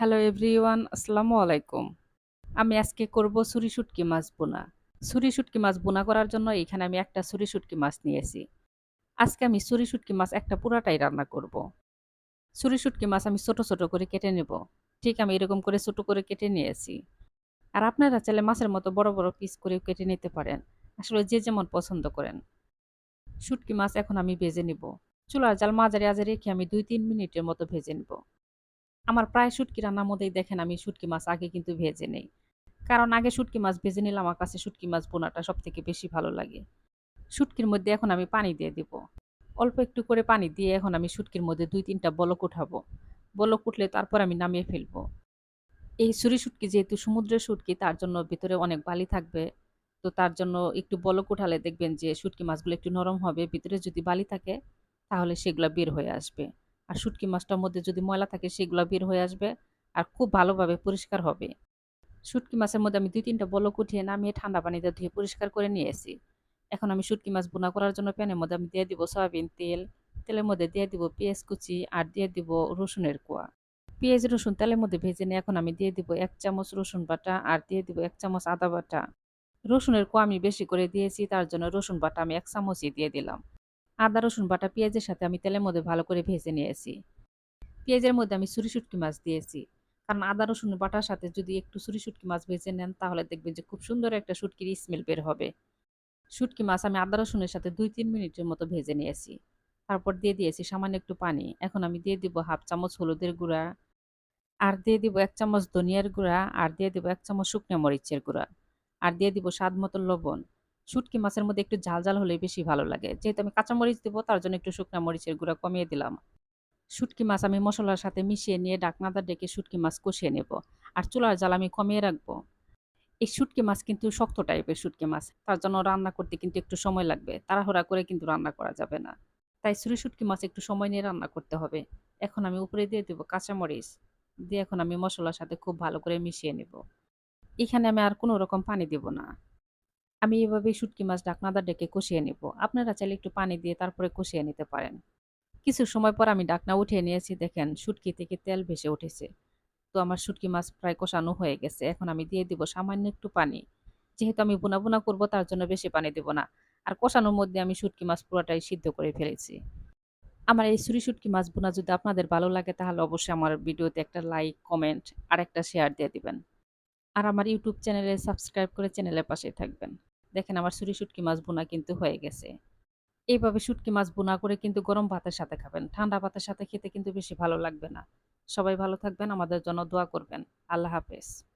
Hello everyone আসসালামু আলাইকুম আমি আজকে করব ছুরি শুটকি মাছ বোনা। ছুরি শুটকি মাছ বোনা করার জন্য এখানে আমি একটা ছুরি শুটকি মাছ নিয়েছি। আজকে আমি ছুরি শুটকি মাছ একটা পুরাটাই রান্না করব। ছুরি শুটকি মাছ আমি ছোট ছোট করে কেটে নেব। ঠিক আমি এরকম করে ছোট করে কেটে নিয়েছি। আর আপনারা চাইলে মাছের মতো বড় বড় পিস করে কেটে নিতে পারেন। আসলে যে যেমন পছন্দ করেন। শুটকি মাছ এখন আমি ভেজে নিব। চুলার জাল মাঝারি আজারে রেখে আমি দুই তিন মিনিটের মতো ভেজে নিব। আমার প্রায় শুটকি রান্নার মধ্যেই দেখেন আমি শুটকি মাছ আগে কিন্তু ভেজে নেই। কারণ আগে শুটকি মাছ ভেজে নিলে আমার কাছে শুটকি মাছ বোনাটা সব থেকে বেশি ভালো লাগে। শুটকির মধ্যে এখন আমি পানি দিয়ে দিব। অল্প একটু করে পানি দিয়ে এখন আমি শুটকির মধ্যে দুই তিনটা বলক উঠাবো। বলক উঠলে তারপর আমি নামিয়ে ফেলব। এই ছুরি শুটকি যেহেতু সমুদ্রের শুটকি, তার জন্য ভিতরে অনেক বালি থাকবে। তো তার জন্য একটু বলক উঠালে দেখবেন যে শুটকি মাছগুলো একটু নরম হবে। ভিতরে যদি বালি থাকে, তাহলে সেগুলো বের হয়ে আসবে। আর শুটকি মাছটার মধ্যে যদি ময়লা থাকে সেগুলো বের হয়ে আসবে আর খুব ভালোভাবে পরিষ্কার হবে। শুটকি মাছের মধ্যে আমি দুই তিনটা বলক উঠিয়ে নামিয়ে ঠান্ডা পানিতে ধুয়ে পরিষ্কার করে নিয়েছি। এখন আমি শুটকি মাছ বোনা করার জন্য প্যানের মধ্যে আমি দিয়ে দিব সয়াবিন তেল, তেলের মধ্যে দিয়ে দিব পেঁয়াজ কুচি আর দিয়ে দিব রসুনের কোয়া। পেঁয়াজ, রসুন তেলের মধ্যে ভেজে নিয়ে এখন আমি দিয়ে দিব এক চামচ রসুন বাটা আর দিয়ে দিব এক চামচ আদা বাটা। রসুনের কোয়া আমি বেশি করে দিয়েছি, তার জন্য রসুন বাটা আমি এক চামচই দিয়ে দিলাম। আদা, রসুন, বাটা, পেঁয়াজের সাথে আমি তেলের মধ্যে ভালো করে ভেজে নিয়েছি। পেঁয়াজের মধ্যে আমি ছুরি শুটকি মাছ দিয়েছি। কারণ আদা, রসুন, বাটার সাথে যদি একটু ছুরি শুটকি মাছ ভেজে নেন, তাহলে দেখবেন যে খুব সুন্দর একটা শুটকির স্মেল বের হবে। শুটকি মাছ আমি আদা, রসুনের সাথে দুই, তিন মিনিটের মতো ভেজে নিয়েছি। তারপর দিয়ে দিয়েছি সামান্য একটু পানি। এখন আমি দিয়ে দিব হাফ চামচ হলুদের গুঁড়া আর দিয়ে দিব এক চামচ ধনিয়ার গুঁড়া আর দিয়ে দিব এক চামচ শুকনো মরিচের গুঁড়া। আর দিয়ে দিব স্বাদ মতো লবণ। শুটকি মাছের মধ্যে একটু ঝাল ঝাল হলে বেশি ভালো লাগে। যেহেতু আমি কাঁচামরিচ দেবো, তার জন্য একটু শুকনো মরিচের গুঁড়া কমিয়ে দিলাম। শুটকি মাছ আমি মশলার সাথে মিশিয়ে নিয়ে ডাকনাদা ডেকে শুটকি মাছ কষিয়ে নেব। আর চুলার জাল আমি কমিয়ে রাখব। এই শুটকি মাছ কিন্তু শক্ত টাইপের শুটকি মাছ। তার জন্য রান্না করতে কিন্তু একটু সময় লাগবে। তাড়াহুড়া করে কিন্তু রান্না করা যাবে না। তাই ছুরি শুটকি মাছ একটু সময় নিয়ে রান্না করতে হবে। এখন আমি উপরে দিয়ে দেবো কাঁচামরিচ। দিয়ে এখন আমি মশলার সাথে খুব ভালো করে মিশিয়ে নেব। এখানে আমি আর কোনো রকম পানি দেব না। আমি এভাবে শুটকি মাছ ডাকনাদা ডেকে কষিয়ে নেব। আপনারা চাইলে একটু পানি দিয়ে তারপরে কষিয়ে নিতে পারেন। কিছু সময় পর আমি ডাকনা উঠিয়ে নিয়েছি, দেখেন শুটকি থেকে তেল ভেসে উঠেছে। তো আমার শুটকি মাছ প্রায় কষানো হয়ে গেছে। এখন আমি দিয়ে দিব সামান্য একটু পানি। যেহেতু আমি বোনা বোনা করব, তার জন্য বেশি পানি দেব না। আর কষানোর মধ্যে আমি শুটকি মাছ পুরোটাই সিদ্ধ করে ফেলেছি। আমার এই ছুরি শুটকি মাছ বোনা যদি আপনাদের ভালো লাগে, তাহলে অবশ্যই আমার ভিডিওতে একটা লাইক, কমেন্ট আর একটা শেয়ার দিয়ে দিবেন। আর আমার ইউটিউব চ্যানেলে সাবস্ক্রাইব করে চ্যানেলের পাশে থাকবেন। দেখেন আমার ছুরি শুটকি মাছ বোনা কিন্তু হয়ে গেছে। এইভাবে শুটকি মাছ বোনা করে কিন্তু গরম ভাতের সাথে খাবেন। ঠান্ডা ভাতের সাথে খেতে কিন্তু বেশি ভালো লাগবে না। সবাই ভালো থাকবেন, আমাদের জন্য দোয়া করবেন। আল্লাহ হাফেজ।